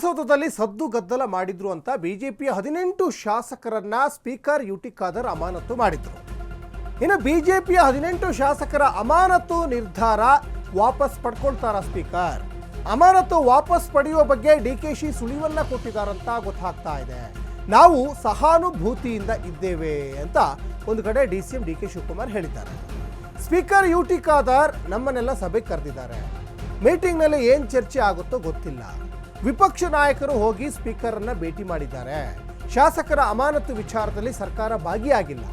ವಿಧಾನಸೌಧದಲ್ಲಿ ಸದ್ದು ಗದ್ದಲ ಮಾಡಿದ್ರು ಅಂತ ಬಿಜೆಪಿಯ ಹದಿನೆಂಟು ಶಾಸಕರನ್ನ ಸ್ಪೀಕರ್ ಯು ಟಿ ಖಾದರ್ ಅಮಾನತು ಮಾಡಿದ್ರು. ಇನ್ನು ಬಿಜೆಪಿಯ ಹದಿನೆಂಟು ಶಾಸಕರ ಅಮಾನತು ನಿರ್ಧಾರ ವಾಪಸ್ ಪಡ್ಕೊಳ್ತಾರ ಸ್ಪೀಕರ್? ಅಮಾನತು ವಾಪಸ್ ಪಡೆಯುವ ಬಗ್ಗೆ ಡಿ ಕೆ ಶಿ ಸುಳಿವನ್ನ ಕೊಟ್ಟಿದ್ದಾರಂತ ಗೊತ್ತಾಗ್ತಾ ಇದೆ. ನಾವು ಸಹಾನುಭೂತಿಯಿಂದ ಇದ್ದೇವೆ ಅಂತ ಒಂದು ಕಡೆ D C M, D K Shivakumar ಹೇಳಿದ್ದಾರೆ. ಸ್ಪೀಕರ್ ಯು ಟಿ ಖಾದರ್ ನಮ್ಮನ್ನೆಲ್ಲ ಸಭೆಗೆ ಕರೆದಿದ್ದಾರೆ. ಮೀಟಿಂಗ್ನಲ್ಲಿ ಏನು ಚರ್ಚೆ ಆಗುತ್ತೋ ಗೊತ್ತಿಲ್ಲ. ವಿಪಕ್ಷ ನಾಯಕರು ಹೋಗಿ ಸ್ಪೀಕರನ್ನು ಭೇಟಿ ಮಾಡಿದ್ದಾರೆ. ಶಾಸಕರ ಅಮಾನತು ವಿಚಾರದಲ್ಲಿ ಸರ್ಕಾರ ಭಾಗಿಯಾಗಿಲ್ಲ.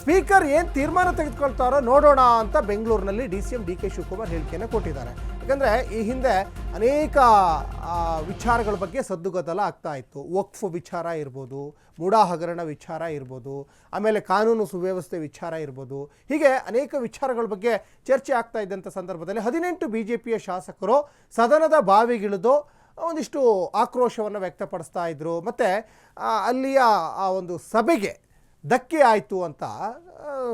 ಸ್ಪೀಕರ್ ಏನು ತೀರ್ಮಾನ ತೆಗೆದುಕೊಳ್ತಾರೋ ನೋಡೋಣ ಅಂತ ಬೆಂಗಳೂರಿನಲ್ಲಿ D C M D K Shivakumar ಹೇಳಿಕೆಯನ್ನು ಕೊಟ್ಟಿದ್ದಾರೆ. ಯಾಕಂದರೆ ಈ ಹಿಂದೆ ಅನೇಕ ವಿಚಾರಗಳ ಬಗ್ಗೆ ಸದ್ದುಗದ್ದಲ ಆಗ್ತಾ ಇತ್ತು. ವಕ್ಫ್ ವಿಚಾರ ಇರ್ಬೋದು ಮೂಡಾ ಹಗರಣ ವಿಚಾರ ಇರ್ಬೋದು, ಆಮೇಲೆ ಕಾನೂನು ಸುವ್ಯವಸ್ಥೆ ವಿಚಾರ ಇರ್ಬೋದು. ಹೀಗೆ ಅನೇಕ ವಿಚಾರಗಳ ಬಗ್ಗೆ ಚರ್ಚೆ ಆಗ್ತಾ ಇದ್ದಂಥ ಸಂದರ್ಭದಲ್ಲಿ ಹದಿನೆಂಟು ಬಿ ಜೆ ಪಿಯ ಶಾಸಕರು ಸದನದ ಬಾವಿಗಿಳಿದು ಒಂದಿಷ್ಟು ಆಕ್ರೋಶವನ್ನು ವ್ಯಕ್ತಪಡಿಸ್ತಾ ಇದ್ದರು ಮತ್ತು ಅಲ್ಲಿಯ, ಆ, ಒಂದು ಸಭೆಗೆ ಧಕ್ಕೆ ಆಯಿತು ಅಂತ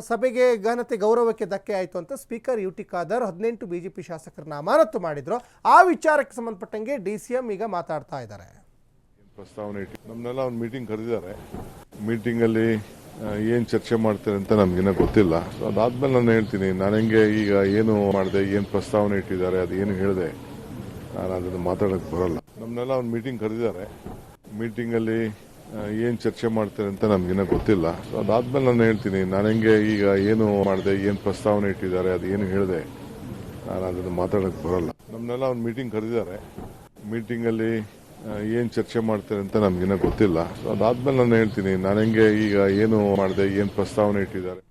ಸಭೆಗೆ ಘನತೆ ಗೌರವಕ್ಕೆ ಧಕ್ಕೆ ಆಯಿತು ಅಂತ ಸ್ಪೀಕರ್ ಯು ಟಿ ಖಾದರ್ ಹದಿನೆಂಟು ಬಿ ಜೆ ಪಿ ಶಾಸಕರನ್ನ ಅಮಾನತು ಮಾಡಿದ್ರು. ಆ ವಿಚಾರಕ್ಕೆ ಸಂಬಂಧಪಟ್ಟಂಗೆ ಡಿ ಸಿ ಎಂ ಈಗ ಮಾತಾಡ್ತಾ ಇದ್ದಾರೆ. ಪ್ರಸ್ತಾವನೆ ಇಟ್ಟು ನಮ್ಮನ್ನೆಲ್ಲ ಒಂದು ಮೀಟಿಂಗ್ ಕರೆದಿದ್ದಾರೆ. ಮೀಟಿಂಗಲ್ಲಿ ಏನು ಚರ್ಚೆ ಮಾಡ್ತಾರೆ ಅಂತ ನಮಗಿನ್ನ ಗೊತ್ತಿಲ್ಲ. ಅದಾದ್ಮೇಲೆ ನಾನು ಹೇಳ್ತೀನಿ, ನಾನು ಹೆಂಗೆ ಈಗ ಏನು ಮಾಡಿದೆ, ಏನು ಪ್ರಸ್ತಾವನೆ ಇಟ್ಟಿದ್ದಾರೆ, ಅದು ಏನು ಹೇಳಿದೆ, ನಾನು ಅದನ್ನು ಮಾತಾಡೋಕ್ಕೆ ಬರಲ್ಲ. ನಮ್ಮನ್ನೆಲ್ಲ ಒಂದು ಮೀಟಿಂಗ್ ಕರೆದಿದ್ದಾರೆ. ಮೀಟಿಂಗಲ್ಲಿ ಏನು ಚರ್ಚೆ ಮಾಡ್ತಾರೆ ಅಂತ ನಮಗಿನ್ನ ಗೊತ್ತಿಲ್ಲ. ಸೊ ಅದಾದ್ಮೇಲೆ ನಾನು ಹೇಳ್ತೀನಿ, ನಾನು ಈಗ ಏನು ಮಾಡಿದೆ, ಏನು ಪ್ರಸ್ತಾವನೆ ಇಟ್ಟಿದ್ದಾರೆ, ಅದು ಏನು ಹೇಳಿದೆ, ನಾನು ಅದನ್ನು ಮಾತಾಡೋಕ್ಕೆ ಬರಲ್ಲ. ನಮ್ಮನ್ನೆಲ್ಲ ಒಂದು ಮೀಟಿಂಗ್ ಕರೆದಿದ್ದಾರೆ. ಮೀಟಿಂಗಲ್ಲಿ ಏನು ಚರ್ಚೆ ಮಾಡ್ತಾರೆ ಅಂತ ನಮಗಿನ್ನ ಗೊತ್ತಿಲ್ಲ. ಸೊ ಅದಾದ್ಮೇಲೆ ನಾನು ಹೇಳ್ತೀನಿ, ನಾನು ಈಗ ಏನು ಮಾಡಿದೆ, ಏನು ಪ್ರಸ್ತಾವನೆ ಇಟ್ಟಿದ್ದಾರೆ.